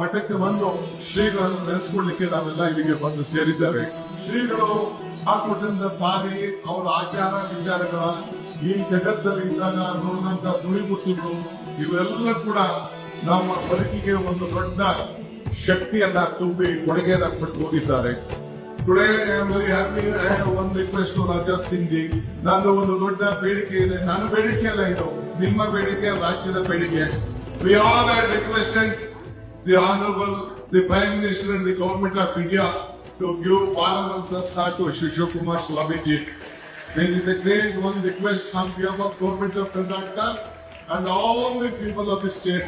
ಮಠಕ್ಕೆ ಬಂದು ಶ್ರೀಗಳನ್ನು ನೆನೆಸ್ಕೊಳ್ಳಿಕ್ಕೆ ನಾವೆಲ್ಲ ಇಲ್ಲಿಗೆ ಬಂದು ಸೇರಿದ್ದೇವೆ. ಶ್ರೀಗಳು ಹಾಕೊಟ್ಟಂತ ದಾರಿ ಅವರ ಆಚಾರ ವಿಚಾರಗಳ ಈ ಜಗತ್ತಲ್ಲಿ ಇದ್ದಾಗ ನೋಡಿದಂತ ನುಡಿಮುತ್ತುಗಳು ಇವೆಲ್ಲ ಕೂಡ ನಮ್ಮ ಬದುಕಿಗೆ ಒಂದು ದೊಡ್ಡ ಶಕ್ತಿಯನ್ನ ತುಂಬಿ ಕೊಡುಗೆಯನ್ನ ಕೊಟ್ಟು ಹೋಗಿದ್ದಾರೆ. ಒನ್ ರಿಕ್ವೆಸ್ಟ್ ರಾಜಾ ಸಿಂಗ್ ಜಿ ನಂದು ಒಂದು ದೊಡ್ಡ ಬೇಡಿಕೆ ಇದೆ. ನನ್ನ ಬೇಡಿಕೆ ಅಲ್ಲ ಇದು. ನಿಮ್ಮ ಬೇಡಿಕೆ, ರಾಜ್ಯದ ಬೇಡಿಕೆ. We all had requested the Honorable, the Prime Minister and the Government of India to give Bharat to to Shishukumar Swamiji. This is a great one request on behalf of Government of Karnataka and all the people of the state.